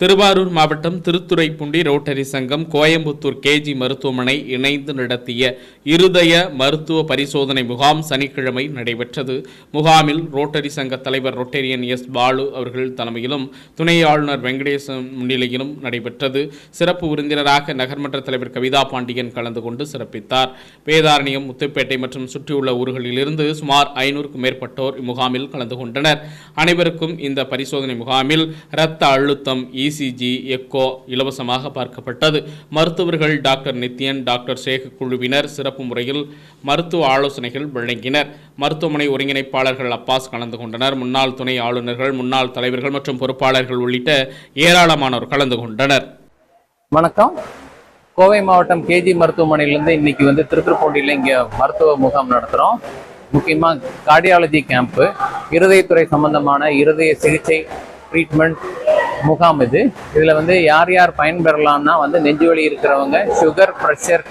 திருவாரூர் மாவட்டம் திருத்துறைப்பூண்டி ரோட்டரி சங்கம் கோயம்புத்தூர் கேஜி மருத்துவமனை இணைந்து நடத்திய இருதய மருத்துவ பரிசோதனை முகாம் சனிக்கிழமை நடைபெற்றது. முகாமில் ரோட்டரி சங்க தலைவர் ரொட்டேரியன் எஸ் பாலு அவர்கள் தலைமையிலும் துணை ஆளுநர் வெங்கடேசன் முன்னிலையிலும் நடைபெற்றது. சிறப்பு விருந்தினராக நகர்மன்ற தலைவர் கவிதா பாண்டியன் கலந்து கொண்டு சிறப்பித்தார். வேதாரண்யம் முத்துப்பேட்டை மற்றும் சுற்றியுள்ள ஊர்களிலிருந்து சுமார் ஐநூறுக்கும் மேற்பட்டோர் இம்முகாமில் கலந்து கொண்டனர். அனைவருக்கும் இந்த பரிசோதனை முகாமில் இரத்த அழுத்தம் இசிஜி எக்கோ இலவசமாக பார்க்கப்பட்டது. மருத்துவர்கள் டாக்டர் நித்யன் டாக்டர் சேக குழுவினர் சிறப்பு முறையில் மருத்துவ ஆலோசனைகள் வழங்கினர். மருத்துவமனை ஒருங்கிணைப்பாளர்கள் அப்பாஸ் கலந்து கொண்டனர். முன்னாள் துணை ஆளுநர்கள் முன்னாள் தலைவர்கள் மற்றும் பொறுப்பாளர்கள் உள்ளிட்ட ஏராளமானோர் கலந்து கொண்டனர். வணக்கம். கோவை மாவட்டம் கேஜி மருத்துவமனையிலேருந்து இன்னைக்கு வந்து திருத்துறைப்பூண்டியில் இங்கே மருத்துவ முகாம் நடத்துகிறோம் முக்கியமாக கார்டியாலஜி கேம்ப்பு இருதயத்துறை சம்பந்தமான இருதய சிகிச்சை ட்ரீட்மெண்ட் முகாம் இது. இதில் வந்து யார் யார் பயன்பெறலாம்னா வந்து நெஞ்சுவலி இருக்கிறவங்க சுகர் ப்ரெஷர்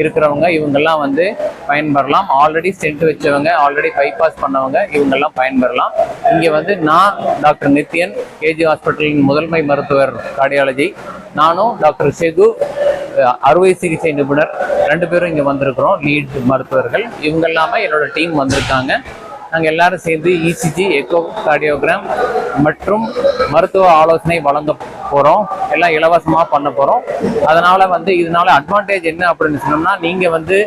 இருக்கிறவங்க இவங்கெல்லாம் வந்து பயன்பெறலாம். ஆல்ரெடி ஸ்டென்ட் வச்சவங்க ஆல்ரெடி பைபாஸ் பண்ணவங்க இவங்கெல்லாம் பயன்பெறலாம். இங்கே வந்து நான் டாக்டர் நித்யன் கேஜி ஹாஸ்பிட்டலின் முதன்மை மருத்துவர் கார்டியாலஜி. நானும் டாக்டர் செகு அறுவை சிகிச்சை நிபுணர். ரெண்டு பேரும் இங்கே வந்திருக்கிறோம் லீட் மருத்துவர்கள். இவங்க எல்லாமே என்னோட டீம் வந்திருக்காங்க. நாங்கள் எல்லாரும் சேர்ந்து இசிஜி எக்கோ கார்டியோகிராம் மற்றும் மருத்துவ ஆலோசனை வழங்க போகிறோம் எல்லாம் இலவசமாக பண்ண போகிறோம் அதனால் வந்து இதனால அட்வான்டேஜ் என்ன அப்படின்னு சொன்னோம்னா நீங்கள் வந்து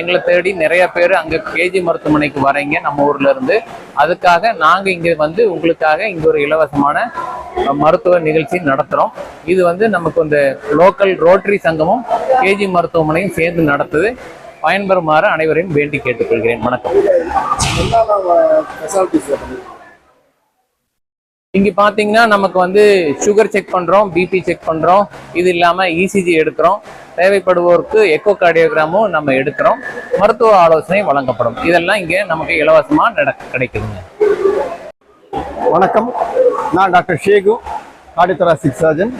எங்களை தேடி நிறைய பேர் அங்கே கேஜி மருத்துவமனைக்கு வரீங்க நம்ம ஊர்லேருந்து அதுக்காக நாங்கள் இங்கே வந்து உங்களுக்காக இங்கே ஒரு இலவசமான மருத்துவ நிகழ்ச்சி நடத்துகிறோம் இது வந்து நமக்கு இந்த லோக்கல் ரோட்டரி சங்கமும் கேஜி மருத்துவமனையும் சேர்ந்து நடத்துது. பயன்பெறுமாறு அனைவரையும் வேண்டி கேட்டுக்கொள்கிறேன். வணக்கம். இங்கே பார்த்தீங்கன்னா நமக்கு வந்து சுகர் செக் பண்ணுறோம் பிபி செக் பண்ணுறோம் இது இல்லாமல் இசிஜி எடுக்கிறோம். தேவைப்படுவோருக்கு எக்கோ கார்டியோகிராமும் நம்ம எடுக்கிறோம். மருத்துவ ஆலோசனை வழங்கப்படும். இதெல்லாம் இங்கே நமக்கு இலவசமாக நட கிடைக்குதுங்க. வணக்கம். நான் doctor Sheku cardiothoracic surgeon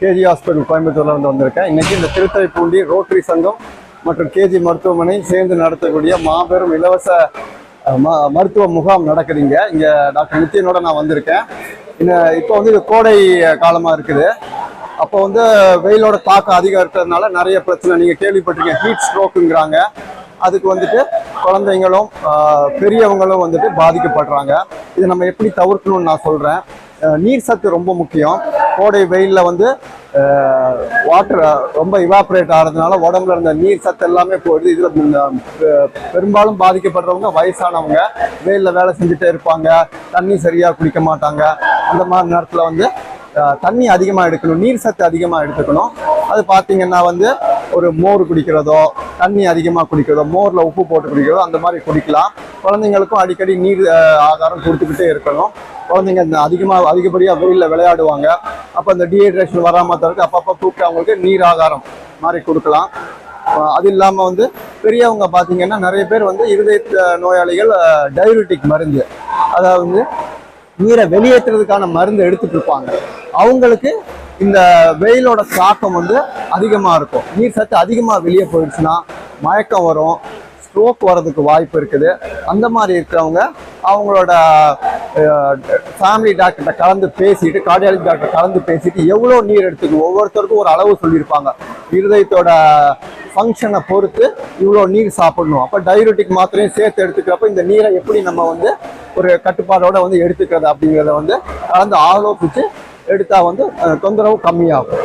KG hospital கோயம்புத்தூரில் வந்து வந்திருக்கேன். இன்னைக்கு இந்த திருத்துறைப்பூண்டி ரோட்டரி சங்கம் மற்றும் கேஜி மருத்துவமனை சேர்ந்து நடத்தக்கூடிய மாபெரும் இலவச ம- மருத்துவ முகாம் நடக்குதுங்க. இங்கே டாக்டர் நித்யனோட நான் வந்திருக்கேன். இந்த இப்போ வந்து இது கோடை காலமாக இருக்குது. அப்போ வந்து வெயிலோட தாக்கம் அதிகம் இருக்கிறதுனால நிறைய பிரச்சனை. நீங்கள் கேள்விப்பட்டிருக்கீங்க ஹீட் ஸ்ட்ரோக்குங்கிறாங்க அதுக்கு வந்துட்டு குழந்தைங்களும் பெரியவங்களும் வந்துட்டு பாதிக்கப்படுறாங்க. இதை நம்ம எப்படி தவிர்க்கணும்னு நான் சொல்கிறேன் நீர் சத்து ரொம்ப முக்கியம். கோடை வெயிலில் வந்து வாட்டர் ரொம்ப இவாப்ரேட் ஆகிறதுனால உடம்புல இருந்த நீர் சத்து எல்லாமே போயிடுது. இதில் இந்த, பெரும்பாலும் பாதிக்கப்படுறவங்க வயசானவங்க. வெயிலில் வேலை செஞ்சுட்டே இருப்பாங்க. தண்ணி சரியாக குடிக்க மாட்டாங்க. அந்த மாதிரி நேரத்தில் வந்து தண்ணி அதிகமாக எடுக்கணும். நீர் சத்து அதிகமாக எடுத்துக்கணும். அது பார்த்தீங்கன்னா வந்து ஒரு மோர் குடிக்கிறதோ தண்ணி அதிகமாக குடிக்கிறதோ மோரில் உப்பு போட்டு குடிக்கிறதோ அந்த மாதிரி குடிக்கலாம். குழந்தைங்களுக்கும் அடிக்கடி நீர் ஆகாரம் கொடுத்துக்கிட்டே இருக்கணும். குழந்தைங்க இந்த அதிகமாக அதிகப்படியாக வெயிலில் விளையாடுவாங்க. அப்போ இந்த டீஹைட்ரேஷன் வராமல் தவிர்த்து அப்பப்போ கூப்பிட்டு அவங்களுக்கு நீர் ஆகாரம் மாதிரி கொடுக்கலாம். அது இல்லாமல் வந்து பெரியவங்க பார்த்தீங்கன்னா நிறைய பேர் வந்து இருதய நோயாளிகள் டயபெட்டிக் மருந்து அதாவது வந்து நீரை வெளியேற்றுறதுக்கான மருந்து எடுத்துட்டு இருப்பாங்க. அவங்களுக்கு இந்த வெயிலோட தாக்கம் வந்து அதிகமாக இருக்கும். நீர் சத்து அதிகமாக வெளியே போயிடுச்சுன்னா மயக்கம் வரும் ஸ்ட்ரோக் வர்றதுக்கு வாய்ப்பு இருக்குது. அந்த மாதிரி இருக்கிறவங்க அவங்களோட ஃபேமிலி டாக்டர்கிட்ட கலந்து பேசிட்டு கார்டியாலஜி டாக்டர் கலந்து பேசிட்டு எவ்வளோ நீர் எடுத்துக்கணும் ஒவ்வொருத்தருக்கும் ஒரு அளவு சொல்லியிருப்பாங்க. இருதயத்தோட ஃபங்க்ஷனை பொறுத்து இவ்வளோ நீர் சாப்பிடணும். அப்போ டையூரிட்டிக் மாத்திரையும் சேர்த்து எடுத்துக்கிறப்ப இந்த நீரை எப்படி நம்ம வந்து ஒரு கட்டுப்பாடோடு வந்து எடுத்துக்கிறது அப்படிங்கிறத வந்து கலந்து ஆலோசித்து எடுத்தால் வந்து தொந்தரவு கம்மியாகும்.